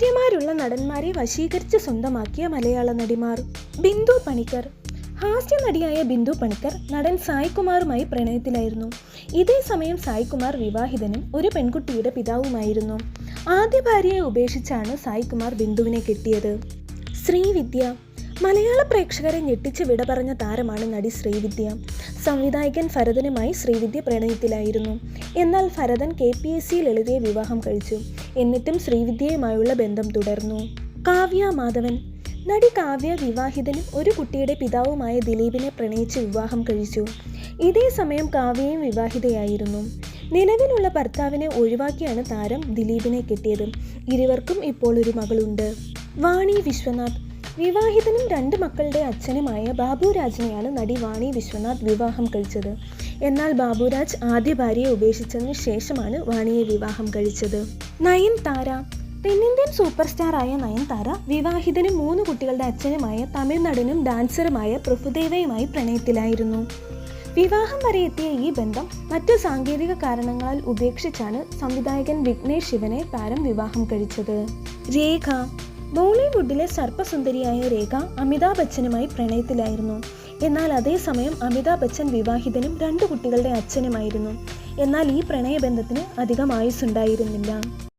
ഭാര്യമാരുള്ള നടന്മാരെ വശീകരിച്ച് സ്വന്തമാക്കിയ മലയാള നടിമാർ. ബിന്ദു പണിക്കർ. ഹാസ്യ നടിയായ ബിന്ദു പണിക്കർ നടൻ സായികുമാറുമായി പ്രണയത്തിലായിരുന്നു. ഇതേ സമയം സായ്കുമാർ വിവാഹിതനും ഒരു പെൺകുട്ടിയുടെ പിതാവുമായിരുന്നു. ആദ്യ ഭാര്യയെ ഉപേക്ഷിച്ചാണ് സായികുമാർ ബിന്ദുവിനെ കിട്ടിയത്. ശ്രീവിദ്യ. മലയാള പ്രേക്ഷകരെ ഞെട്ടിച്ച് വിട പറഞ്ഞ താരമാണ് നടി ശ്രീവിദ്യ. സംവിധായകൻ ഭരതനുമായി ശ്രീവിദ്യ പ്രണയത്തിലായിരുന്നു. എന്നാൽ Bharathan K P S C ലളിതയെ വിവാഹം കഴിച്ചു. എന്നിട്ടും ശ്രീവിദ്യയുമായുള്ള ബന്ധം തുടർന്നു. കാവ്യ മാധവൻ. നടി കാവ്യ വിവാഹിതനും ഒരു കുട്ടിയുടെ പിതാവുമായ ദിലീപിനെ പ്രണയിച്ച് വിവാഹം കഴിച്ചു. ഇതേ സമയം കാവ്യയും വിവാഹിതയായിരുന്നു. നിലവിലുള്ള ഭർത്താവിനെ ഒഴിവാക്കിയാണ് താരം ദിലീപിനെ കെട്ടിയത്. ഇരുവർക്കും ഇപ്പോൾ ഒരു മകളുണ്ട്. വാണി വിശ്വനാഥ്. വിവാഹിതനും രണ്ട് മക്കളുടെ അച്ഛനുമായ ബാബുരാജിനെയാണ് നടി വാണി വിശ്വനാഥ് വിവാഹം കഴിച്ചത്. എന്നാൽ ബാബുരാജ് ആദ്യ ഭാര്യയെ ഉപേക്ഷിച്ചതിന് ശേഷമാണ് വാണിയെ വിവാഹം കഴിച്ചത്. നയൻതാര തെന്നിന്ത്യൻ സൂപ്പർ സ്റ്റാറായ നയൻതാര വിവാഹിതനും മൂന്ന് കുട്ടികളുടെ അച്ഛനുമായ തമിഴ് നടനും ഡാൻസറുമായ പ്രഭുദേവയുമായി പ്രണയത്തിലായിരുന്നു. വിവാഹം വരെ എത്തിയ ഈ ബന്ധം മറ്റു സാങ്കേതിക കാരണങ്ങളാൽ ഉപേക്ഷിച്ചാണ് സംവിധായകൻ വിഘ്നേഷ് ശിവനെ താരം വിവാഹം കഴിച്ചത്. രേഖ. ബോളിവുഡിലെ സർപ്പസുന്ദരിയായ രേഖ അമിതാഭ് ബച്ചനുമായി പ്രണയത്തിലായിരുന്നു. എന്നാൽ അതേസമയം അമിതാഭ് ബച്ചൻ വിവാഹിതനും രണ്ട് കുട്ടികളുടെ അച്ഛനുമായിരുന്നു. എന്നാൽ ഈ പ്രണയബന്ധത്തിന് അധികം ആയുസ്സുണ്ടായിരുന്നില്ല.